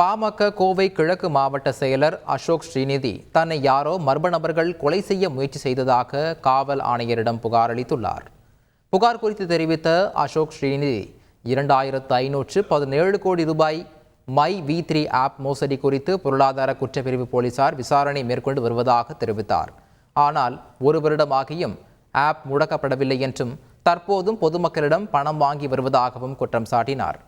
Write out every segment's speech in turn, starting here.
பாமக கோவை கிழக்கு மாவட்ட செயலர் அசோக் ஸ்ரீநிதி தன்னை யாரோ மர்ம நபர்கள் கொலை செய்ய முயற்சி செய்ததாக காவல் ஆணையரிடம் புகார் அளித்துள்ளார். புகார் குறித்து தெரிவித்த அசோக் ஸ்ரீநிதி இரண்டாயிரத்து ஐநூற்று பதினேழு கோடி ரூபாய் மை வி த்ரீ ஆப் மோசடி குறித்து பொருளாதார குற்றப்பிரிவு போலீசார் விசாரணை மேற்கொண்டு வருவதாக தெரிவித்தார். ஆனால் ஒரு வருடமாகியும் ஆப் முடக்கப்படவில்லை என்றும் தற்போதும் பொதுமக்களிடம் பணம் வாங்கி வருவதாகவும் குற்றம் சாட்டினார்.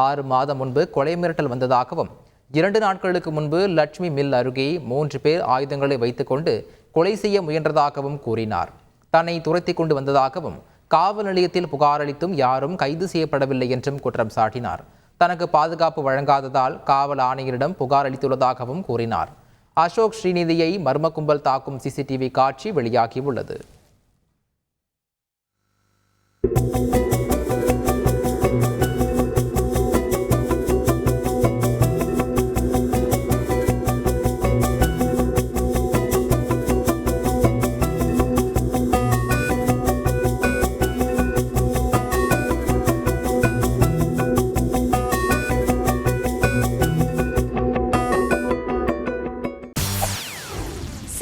ஆறு மாதம் முன்பு கொலை மிரட்டல் வந்ததாகவும் இரண்டு நாட்களுக்கு முன்பு லட்சுமி மில் அருகே மூன்று பேர் ஆயுதங்களை வைத்துக்கொண்டு கொலை செய்ய முயன்றதாகவும் கூறினார். தன்னை துரத்தி கொண்டு வந்ததாகவும் காவல் நிலையத்தில் புகாரளித்தும் யாரும் கைது செய்யப்படவில்லை என்றும் குற்றம் சாட்டினார். தனக்கு பாதுகாப்பு வழங்காததால் காவல் ஆணையரிடம் புகார் அளித்துள்ளதாகவும் கூறினார். அசோக் ஸ்ரீநிதியை மர்ம கும்பல் தாக்கும் சிசிடிவி காட்சி வெளியாகியுள்ளது.